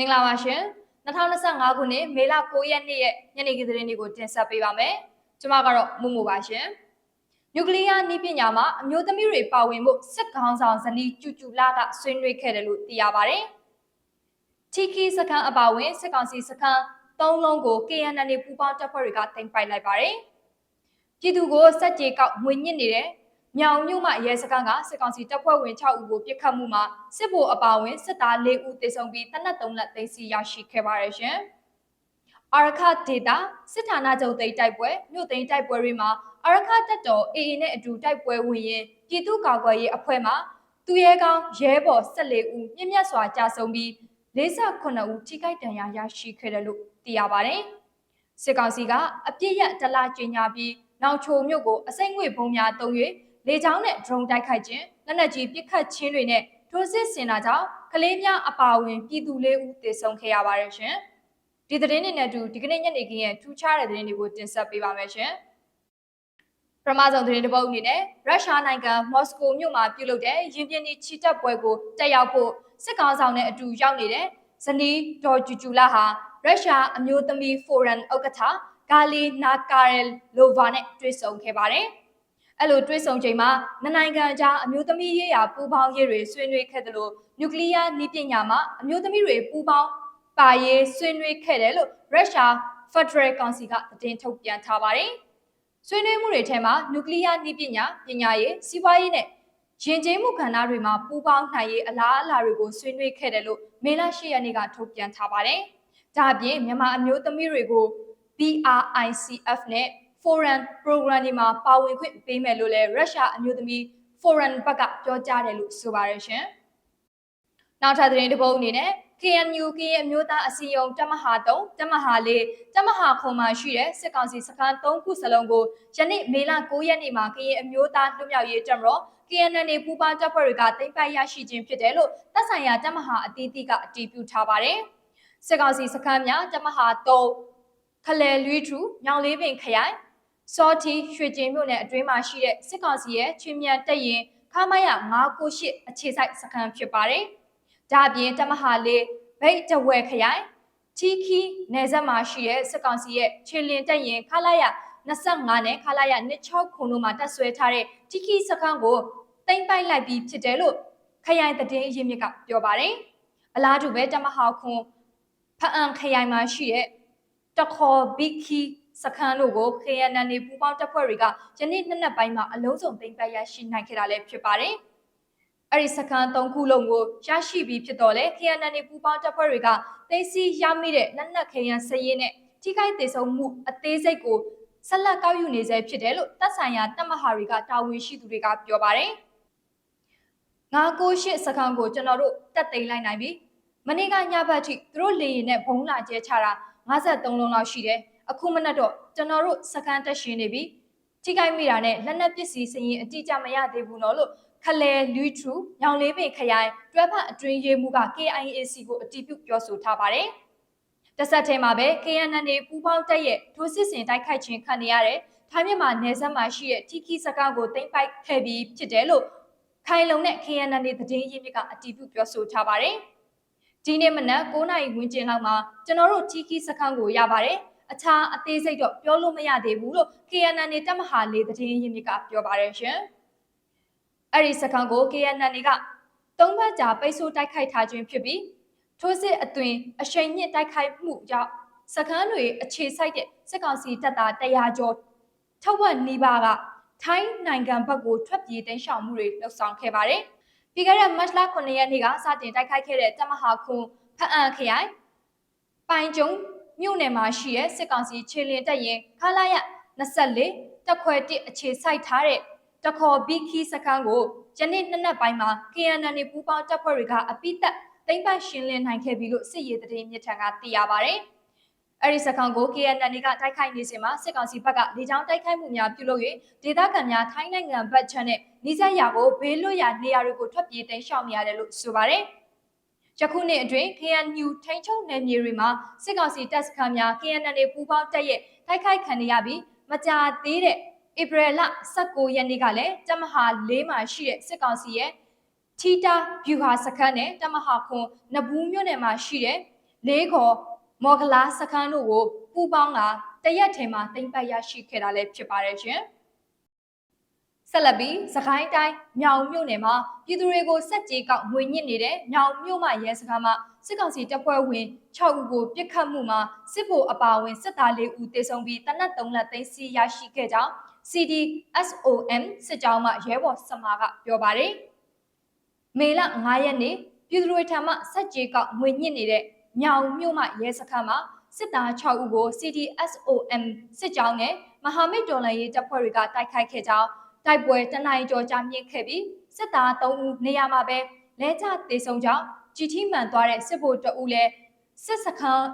မင်္ဂလာပါရှင်2025ခုနှစ်မေလ9ရက်နေ့ရဲ့ညနေခင်းသတင်းတွေကိုတင်ဆက်ပေးပါမယ်ကျွန်မကတော့မူမူပါရှင်နျူကလ িয়ার နည်းပညာမှာအမျိုးသမီးတွေပါဝင်ဖို့စစ်ခေါင်းဆောင်ဇနီးကျူကျူလာကဆွေးနွေးခဲ့တယ်လို့သိရပါတယ်တီကီစကန်အပါဝင်စစ်ကောင်စီစကန်သုံးလုံးကို KNN ပူပေါင်းတပ်ဖွဲ့တွေကတင်ပိုက်လိုက်ပါတယ်ပြည်သူကိုစက်ကြေကောက်ငွေညစ်နေတဲ့ မြောင်မြို့မှရဲစခန်းကစစ်ကောင်စီတပ်ဖွဲ့ဝင်6ဦးကိုပြစ်ခတ်မှုမှာစစ်ဗိုလ်အပါဝင်စစ်သား4ဦးသေဆုံးပြီးတနက်3လက်သိမ်းဆီးရရှိခဲ့ပါရရှင်။အာရခဒေတာစစ်ဌာနချုပ်သိမ်းတိုက်ပွဲမြို့သိမ်းတိုက်ပွဲတွေမှာအာရခတပ်တော် AA နဲ့အတူတိုက်ပွဲဝင်ရင်ပြည်သူ့ကာကွယ်ရေးအဖွဲ့မှသူရဲကောင်းရဲဘော်14ဦးမြင့်မြတ်စွာကြာဆုံးပြီး48ဦးထိခိုက်ဒဏ်ရာရရှိခဲ့တယ်လို့သိရပါတယ်။စစ်ကောင်စီကအပြစ်ရတလားကျင်ညာပြီးနောက်ချိုမြို့ကိုအစိမ့်ငွေဘုံများတုံး၍ လေကြောင်းနဲ့ drone တိုက်ခိုက်ခြင်းလက်နက်ကြီးပစ်ခတ်ခြင်းတွေနဲ့ထိုးစစ်ဆင်တာကြောင့်ကလေးများအပါအဝင်ပြည်သူလေးဦးသေဆုံးခဲ့ရပါတယ်ရှင်။ဒီသတင်းတွေနဲ့အတူဒီကနေ့ညနေခင်းရဲ့ထူးခြားတဲ့သတင်းတွေကိုတင်ဆက်ပေးပါမယ်ရှင်။ပထမဆုံးသတင်းတစ်ပုဒ်အနေနဲ့ရုရှားနိုင်ငံမော်စကိုမြို့မှာပြုလုပ်တဲ့ရင်ပြင်းဒီချီတက်ပွဲကိုတက်ရောက်ဖို့စစ်ကောင်ဆောင်နဲ့အတူရောက်နေတဲ့ဇနီးဒေါ်ဂျူဂျူလာဟာရုရှားအမျိုးသမီးဖိုရမ်ဥက္ကဋ္ဌဂါလီနာကာရယ်လိုဗာနဲ့တွေ့ဆုံခဲ့ပါတယ်။ အဲ့လိုတွေ့ဆုံချိန်မှာနိုင်ငံအကြားအမျိုးသမီးရေးရာပူးပေါင်းရေးတွေဆွေးနွေးခဲ့တယ်လို့နျူကလ িয়ার နည်းပညာမှာအမျိုးသမီးတွေပူးပေါင်းပါရေးဆွေးနွေးခဲ့တယ်လို့ရုရှား Federal Council ကသတင်းထုတ်ပြန်ထားပါတယ်။ဆွေးနွေးမှုတွေထဲမှာနျူကလ িয়ার နည်းပညာပညာရေးစီးပွားရေးနဲ့ယဉ်ကျေးမှုကဏ္ဍတွေမှာပူးပေါင်းနိုင်ရေးအလားအလာတွေကိုဆွေးနွေးခဲ့တယ်လို့မေလ10ရက်နေ့ကထုတ်ပြန်ထားပါတယ်။ဒါအပြင်မြန်မာအမျိုးသမီးတွေကို BRICF နဲ့ foreign program တွေမှာပါဝင်ခွင့်ပေးမယ်လို့လည်းရုရှားအမျိုးသမီး foreign ဘက်ကပြောကြားတယ်လို့ဆိုပါရရှင်။နောက်ထပ်သတင်းတစ်ပုဒ်အနေနဲ့ KNU ကရင်အမျိုးသားအစည်းအရုံးတမဟာ3တမဟာ4တမဟာခုံမှာရှိတဲ့စစ်ကောင်စီစခန်း3ခုစလုံးကိုယနေ့မေလ9ရက်နေ့မှာကရင်အမျိုးသားလွတ်မြောက်ရေးတပ်မတော် KNN ပူးပေါင်းတပ်ဖွဲ့တွေကတင်ပိုက်ရရှိခြင်းဖြစ်တယ်လို့တပ်ဆိုင်ရာတမဟာအသီးသီးကအတည်ပြုထားပါတယ်။စစ်ကောင်စီစခန်းများတမဟာ3ခလဲလွီထူညောင်လေးပင်ခရိုင် စောတီရွှေကျင်မြို့နယ်အတွင်းမှာရှိတဲ့စစ်ကောင်စီရဲ့ချင်းမြန်တက်ရင်ခမရ998အခြေစိုက်စခန်းဖြစ်ပါတယ်။ဒါ့အပြင်တမဟာလေးဗိတ်တဝဲခရိုင်ချီခီနယ်စပ်မှာရှိတဲ့စစ်ကောင်စီရဲ့ချင်းလင်တက်ရင်ခလာရ25နဲ့ခလာရ26ခုတို့မှာတက်ဆွဲထားတဲ့ချီခီစခန်းကိုတင်ပိုက်လိုက်ပြီးဖြစ်တယ်လို့ခရိုင်တည်င်းအရေးမြစ်ကပြောပါတယ်။အလားတူပဲတမဟာခွန်ဖအံခရိုင်မှာရှိတဲ့တခေါ်ဘီခီ စခန်းတို့ကို KNN ပူးပေါင်းတပ်ဖွဲ့တွေကယနေ့နှစ်နက်ပိုင်းမှာအလုံးစုံသိမ်းပိုက်ရရှိနိုင်ခဲ့တာလည်းဖြစ်ပါတယ်။အဲ့ဒီစခန်း၃ခုလုံးကိုရရှိပြီးဖြစ်တော့လေ KNN ပူးပေါင်းတပ်ဖွဲ့တွေကသိသိရမိတဲ့လက်နက်ခဲယမ်းစည်ရင်နဲ့ထိခိုက်ဒေဆုံးမှုအသေးစိတ်ကိုဆက်လက်ကောက်ယူနေဆဲဖြစ်တယ်လို့တပ်ဆိုင်ရာတပ်မဟာတွေကတာဝန်ရှိသူတွေကပြောပါတယ်။998စခန်းကိုကျွန်တော်တို့တက်သိမ်းလိုက်နိုင်ပြီ။မနေ့ကညဘက်ထိသူတို့လေရင်နဲ့ဘုံလာကျဲချတာ53လုံးလောက်ရှိတယ်။ အခုမနက်တော့ကျွန်တော်တို့စကန်တက်ရှင်နေပြီထိခိုက်မိတာနဲ့လက်နက်ပစ္စည်းစရင်အတိအကျမရသေးဘူးနော်လို့ခလဲလူထူညောင်လေးပင်ခရိုင်တွဲဖက်အတွင်းရေးမှုက KIAC ကိုအတည်ပြုပြောဆိုထားပါတယ်တဆက်ထဲမှာပဲ KNN ပူပေါင်းတက်ရဲ့ထိုးစစ်ဆင်တိုက်ခိုက်ခြင်းခံနေရတဲ့ထိုင်းမြန်မာနယ်စပ်မှာရှိတဲ့ TK စကားကိုတင်ပိုက်ခဲ့ပြီးဖြစ်တယ်လို့ခိုင်လုံတဲ့ KNN သတင်းရင်းမြစ်ကအတည်ပြုပြောဆိုထားပါတယ်ဒီနေ့မနက်9:00နာရီဝန်းကျင်လောက်မှာကျွန်တော်တို့ TK စခန်းကိုရပါတယ် အခြားအသေးစိတ်တော့ပြောလို့မရသေးဘူးလို့ KNN တက်မဟာလေးသတင်းရင်းမြစ်ကပြောပါတယ်ရှင်။အဲ့ဒီစကန်ကို KNN ကသုံးဘက်ကြာပိတ်ဆို့တိုက်ခိုက်ထားခြင်းဖြစ်ပြီးထိုးစစ်အသွင်အရှိန်မြင့်တိုက်ခိုက်မှုကြောင့်စကန်တွေအခြေစိုက်တဲ့စစ်ကောင်စီတပ်သား100ကျော်ထောက်ဝက်နီးပါးကထိုင်းနိုင်ငံဘက်ကိုထွက်ပြေးတိမ်းရှောင်မှုတွေလှုပ်ဆောင်ခဲ့ပါတယ်။ပြီးခဲ့တဲ့မတ်လ9ရက်နေ့ကစတင်တိုက်ခိုက်ခဲ့တဲ့တမဟာခွန်ဖအံခရိုင်ပိုင်ကျုံ မြို့နယ်မှာရှိတဲ့စစ်ကောင်စီခြေလင်တပ်ရင်ခလာရ24တက်ခွဲ1အခြေစိုက်ထားတဲ့တခေါ်ဘီခီစခန်းကိုယနေ့နှစ်နက်ပိုင်းမှာ KNN ပူးပေါင်းတပ်ဖွဲ့တွေကအပိသက်သိမ်းပိုက်ရှင်းလင်းနိုင်ခဲ့ပြီလို့စစ်ရေးသတင်းမြစ်ထံကသိရပါဗျ။အဲဒီစခန်းကို KNN ကတိုက်ခိုက်နေစဉ်မှာစစ်ကောင်စီဘက်ကလေကြောင်းတိုက်ခိုက်မှုများပြုလုပ်၍ဒေသခံများထိုင်းနိုင်ငံဘက်ချမ်းနဲ့နေဆက်ရာကိုဘေးလွတ်ရာနေရာတွေကိုထွက်ပြေးတိမ်းရှောင်နေရတယ်လို့ဆိုပါတယ်။ ယခုနှစ်အတွင်း KNU ထိန်းချုပ်နယ်မြေတွေမှာစစ်ကောင်စီတပ်စခန်းများ KNL ပူးပေါင်းတပ်ရဲ့တိုက်ခိုက်ခံရပြီးမကြာသေးတဲ့ဧပြီလ19ရက်နေ့ကလည်းတမဟာ၄မှာရှိတဲ့စစ်ကောင်စီရဲ့ထီတာဗျူဟာစခန်းနဲ့တမဟာခွန်နဘူးမြို့နယ်မှာရှိတဲ့လေးခေါ်မော်ဂလာစခန်းတို့ကိုပူးပေါင်းကတရက်ထဲမှာတင်ပတ်ရရှိခဲ့တာလည်းဖြစ်ပါတယ်ရှင်။ ဆက်လက်ပြီးစကိုင်းတိုင်းမြောင်မြို့နယ်မှာပြည်သူတွေကိုစက်ကြေကောက်ငွေညစ်နေတဲ့မြောင်မြို့မှရဲစခန်းမှာစစ်ကောင်စီတပ်ဖွဲ့ဝင်6ဦးကိုပြစ်ခတ်မှုမှာစစ်ဗိုလ်အပါအဝင်စစ်သား4ဦးတေဆုံးပြီးတနက်3လက်သိမ်းဆီးရရှိခဲ့ကြောင်း CDSOM စစ်ကြောင်းမှရဲဘော်စမာကပြောပါတယ်။မေလ9ရက်နေ့ပြည်သူတွေထံမှစက်ကြေကောက်ငွေညစ်နေတဲ့မြောင်မြို့မှရဲစခန်းမှာစစ်သား6ဦးကို CDSOM စစ်ကြောင်းနဲ့မဟာမိတ်တော်လှန်ရေးတပ်ဖွဲ့တွေကတိုက်ခိုက်ခဲ့ကြောင်း တိုက်ပွဲတနင်္လာကျော်ကြာမြင့်ခဲ့ပြီးစစ်သား3ဦးနေရာမှာပဲလဲကျတေဆုံးကြောင်းကြည်ထီမှန်သွားတဲ့စစ်ဗိုလ်တအူးလည်းစစ်စခန်း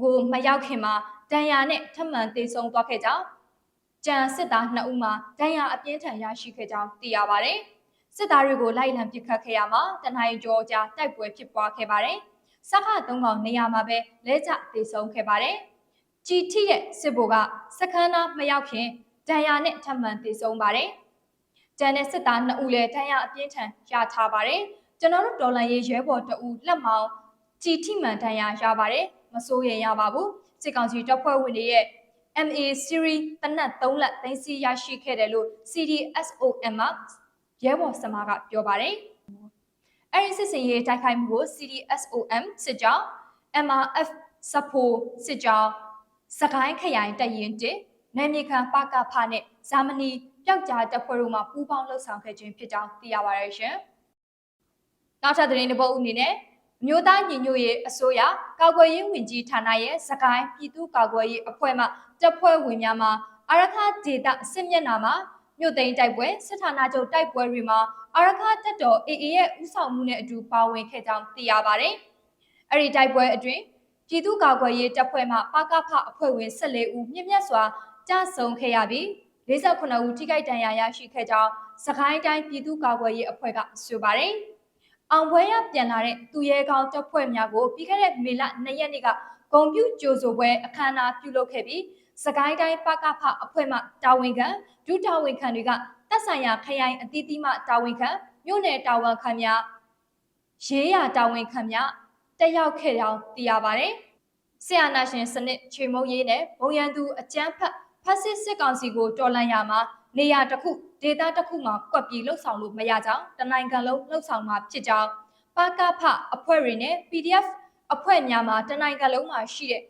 ကိုမရောက်ခင်မှာတန်ရာနဲ့ထပ်မံတေဆုံးသွားခဲ့ကြောင်းကြံစစ်သား2ဦးမှာဒဏ်ရာအပြင်းထန်ရရှိခဲ့ကြောင်းသိရပါတယ်။စစ်သားတွေကိုလိုက်လံပစ်ခတ်ခဲ့ရမှာတနင်္လာကျော်ကြာတိုက်ပွဲဖြစ်ပွားခဲ့ပါတယ်။စခသုံးကောင်နေရာမှာပဲလဲကျတေဆုံးခဲ့ပါတယ်။ကြည်ထီရဲ့စစ်ဗိုလ်ကစခန်းသားမရောက်ခင်ဒဏ်ရာနဲ့ထပ်မံတေဆုံးပါတယ်။ ကျန်တဲ့စစ်သား2ဦးလည်းဒဏ်ရာအပြင်းထန်ရထားပါတယ်။ကျွန်တော်တို့ဒေါ်လာရေးရဲဘော်2ဦးလက်မောင်းကြည်ထိမှန်ဒဏ်ရာရပါတယ်။မစိုးရိမ်ရပါဘူး။စစ်ကောင်စီတပ်ဖွဲ့ဝင်တွေရဲ့ MA series တနက်3လက်သိမ်းဆီးရရှိခဲ့တယ်လို့ CDSOM မှရဲဘော်စမားကပြောပါတယ်။အဲဒီစစ်စင်ရေးတိုက်ခိုက်မှုကို CDSOM စစ်ကြောင်း MRF စဖိုစစ်ကြောင်းစကိုင်းခရိုင်တပ်ရင်းတစ်နယ်မြေခံပကဖနဲ့ဇာမနီ ပျောက်ကြားတပ်ဖွဲ့တို့မှပူးပေါင်းလှုပ်ဆောင်ခဲ့ခြင်းဖြစ်ကြောင်းသိရပါတယ်ရှင်။နောက်ထပ်သတင်းတစ်ပုဒ်အနေနဲ့မြို့သားညီညွတ်ရေးအစိုးရကာကွယ်ရေးဝန်ကြီးဌာနရဲ့စကိုင်းပြည်သူ့ကာကွယ်ရေးအဖွဲ့မှတပ်ဖွဲ့ဝင်များမှအာရခဒေတာစစ်မျက်နှာမှာမြို့သိမ်းတိုက်ပွဲစစ်ဌာနချုပ်တိုက်ပွဲတွေမှာအာရခတပ်တော် AA ရဲ့ဥဆောင်မှုနဲ့အတူပါဝင်ခဲ့ကြောင်းသိရပါတယ်။အဲ့ဒီတိုက်ပွဲအတွင်းပြည်သူ့ကာကွယ်ရေးတပ်ဖွဲ့မှပကဖအဖွဲ့ဝင်14ဦးမြင့်မြတ်စွာကြဆုံခဲ့ရပြီး 49ဦးထိခိုက်ဒဏ်ရာရရှိခဲ့ကြောင်းစကိုင်းတိုင်းပြည်သူ့ကာကွယ်ရေးအဖွဲ့ကဆိုပါတယ်။အောင်ပွဲရပြန်လာတဲ့သူရဲကောင်းတပ်ဖွဲ့များကိုပြီးခဲ့တဲ့မေလ2ရက်နေ့ကဂုံပြူကြိုဆိုပွဲအခမ်းအနားပြုလုပ်ခဲ့ပြီးစကိုင်းတိုင်းပကဖအဖွဲ့မှတာဝန်ခံဒုတာဝန်ခံတွေကတပ်ဆိုင်ရာခရိုင်အသီးသီးမှတာဝန်ခံမြို့နယ်တာဝန်ခံများရေးရတာဝန်ခံများတက်ရောက်ခဲ့ကြောင်းသိရပါတယ်။ဆီယနာရှင်စနစ်ချေမုံရေးနဲ့ဘုံရန်သူအကြမ်းဖက် ဖက်စစ်စစ်ကောင်စီကိုတော်လှန်ရမှာနေရာတစ်ခုဒေသတစ်ခုမှာကွက်ပြီးလှုပ်ဆောင်လို့မရကြောင်းတနိုင်ငံလုံးလှုပ်ဆောင်မှာဖြစ်ကြောင်းပကဖအဖွဲ့တွေနဲ့ PDF အဖွဲ့များမှာတနိုင်ငံလုံးမှာရှိတဲ့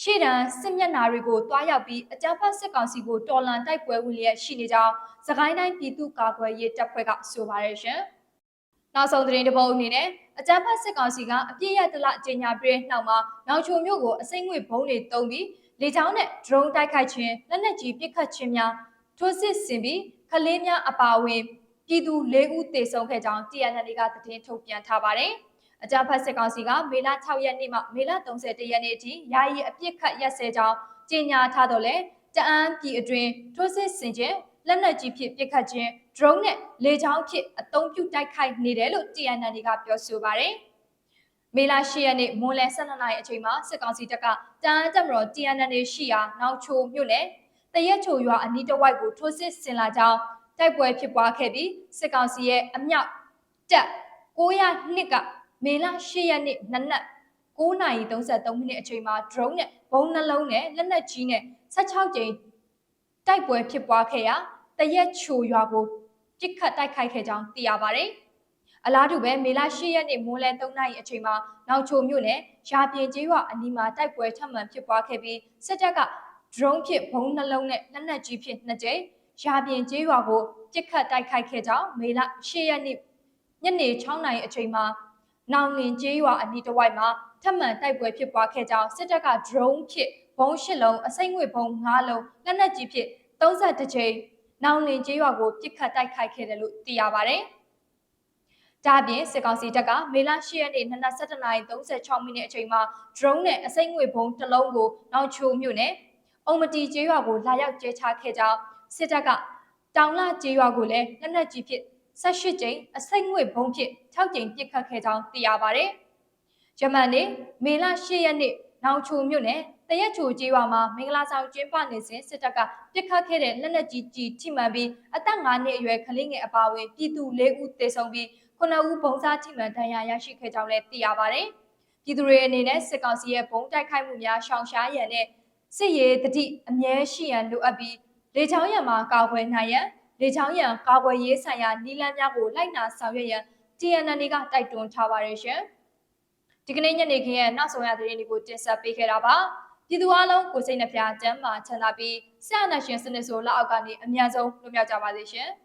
ရှေ့တန်းစစ်မျက်နှာတွေကိုတွားရောက်ပြီးအကြမ်းဖက်စစ်ကောင်စီကိုတော်လှန်တိုက်ပွဲဝင်လျက်ရှိနေကြောင်းစကိုင်းတိုင်းပြည်သူ့ကာကွယ်ရေးတပ်ဖွဲ့ကဆိုပါတယ်ရှင်။နောက်ဆုံးသတင်းတစ်ပုဒ်အနေနဲ့အကြမ်းဖက်စစ်ကောင်စီကအပြည့်ရတလအကြညာပြည့်နှောက်မှာနောက်ချုံမျိုးကိုအစိမ့်ငွေဘုံတွေတုံးပြီး လေကြောင်းနဲ့ drone တိုက်ခိုက်ခြင်းလက်နက်ကြီးပစ်ခတ်ခြင်းများထိုးစစ်ဆင်ပြီးခလေးများအပါအဝင်ပြည်သူ၄ဦးသေဆုံးခဲ့ကြောင်း TNL ကသတင်းထုတ်ပြန်ထားပါတယ်။အကြမ်းဖက်စစ်ကောင်စီကမေလ6ရက်နေ့မှမေလ31ရက်နေ့အထိယာယီအပြစ်ခတ်ရက်စဲကြောင်းကြေညာထားတော့လေတအန်းပြည်အတွင်းထိုးစစ်ဆင်ခြင်းလက်နက်ကြီးဖြင့်ပစ်ခတ်ခြင်း drone နဲ့လေကြောင်းဖြင့်အသုံးပြုတိုက်ခိုက်နေတယ်လို့ TNL ကပြောဆိုပါတယ်။ မေလ10ရက်နေ့မွန်လယ်12နာရီအချိန်မှာစစ်ကောင်စီတပ်ကတန်းတက်မတော် TNN ရှိရာနောက်ချိုမြို့နယ်တရက်ချိုရွာအနီးတစ်ဝိုက်ကိုထိုးစစ်ဆင်လာကြောင်းတိုက်ပွဲဖြစ်ပွားခဲ့ပြီးစစ်ကောင်စီရဲ့အမြောက်တပ်902ကမေလ10ရက်နေ့နနက်9:33မိနစ်အချိန်မှာ drone နဲ့ဘုံနှလုံးနဲ့လက်နက်ကြီးနဲ့16ကြိမ်တိုက်ပွဲဖြစ်ပွားခဲ့ရာတရက်ချိုရွာကိုပစ်ခတ်တိုက်ခိုက်ခဲ့ကြောင်းသိရပါတယ်။ အလားတူပဲမေလ10ရက်နေ့မွန်းလယ်3နာရီအချိန်မှာနောက်ချိုမြို့နယ်ရာပြင်ကျေးရွာအနီးမှာတိုက်ပွဲထပ်မံဖြစ်ပွားခဲ့ပြီးစစ်တပ်က drone ဖြင့်ဘုံနှလုံးနဲ့လက်နက်ကြီးဖြင့်နှစ်ကြိမ်ရာပြင်ကျေးရွာကိုပစ်ခတ်တိုက်ခိုက်ခဲ့ကြောင်းမေလ10ရက်နေ့ညနေ6နာရီအချိန်မှာနောင်ငင်ကျေးရွာအနီးတစ်ဝိုက်မှာထပ်မံတိုက်ပွဲဖြစ်ပွားခဲ့ကြောင်းစစ်တပ်က drone ဖြင့်ဘုံ၈လုံးအစိမ့်ငွေဘုံ၅လုံးလက်နက်ကြီးဖြင့်32ကြိမ်နောင်လင်ကျေးရွာကိုပစ်ခတ်တိုက်ခိုက်ခဲ့တယ်လို့သိရပါတယ်။ ဒါအပြင်စစ်ကောင်စီတပ်ကမေလ10ရက်နေ့နနက်7:36မိနစ်အချိန်မှာ drone နဲ့အစိမ့်ငွေဘုံတစ်လုံးကိုနောက်ချိုမြို့နယ်အုံမတီကျေးရွာကိုလာရောက်ကျဲချခဲ့ကြောင်းစစ်တပ်ကတောင်လကျေးရွာကိုလည်းလက်နက်ကြီးဖြင့်18ကြိမ်အစိမ့်ငွေဘုံဖြင့်6ကြိမ်ပစ်ခတ်ခဲ့ကြောင်းသိရပါတယ်။ဂျမန်နေ့မေလ10ရက်နေ့နောက်ချိုမြို့နယ်တရက်ချိုကျေးရွာမှာမင်္ဂလာဆောင်ကျင်းပနေစဉ်စစ်တပ်ကပစ်ခတ်ခဲ့တဲ့လက်နက်ကြီးကြီးထိမှန်ပြီးအသက်9နှစ်အရွယ်ကလေးငယ်အပါအဝင်ပြည်သူ၄ဦးသေဆုံးပြီး 9ဦးပုံစားထိမှန်ဒဏ်ရာရရှိခဲ့ကြောင်းလည်းသိရပါတယ်။ပြည်သူတွေအနေနဲ့စစ်ကောင်စီရဲ့ဘုံတိုက်ခိုက်မှုများရှောင်ရှားရန်နဲ့စစ်ရေးတတိအမြဲရှိရန်လိုအပ်ပြီးလေချောင်းရံမှာကာကွယ်နိုင်ရန်လေချောင်းရံကာကွယ်ရေးဆိုင်ရာနည်းလမ်းများကိုလိုက်နာဆောင်ရွက်ရန် TNN ကတိုက်တွန်းထားပါတယ်ရှင်။ဒီကနေ့ညနေခင်းရဲ့နောက်ဆုံးရသတင်းတွေကိုတင်ဆက်ပေးခဲ့တာပါ။ပြည်သူအလုံးကိုစိတ်နှပြချမ်းမာချမ်းသာပြီးဆရာနာရှင်စနစ်ဆိုလက်အောက်ကနေအများဆုံးလွတ်မြောက်ကြပါစေရှင်။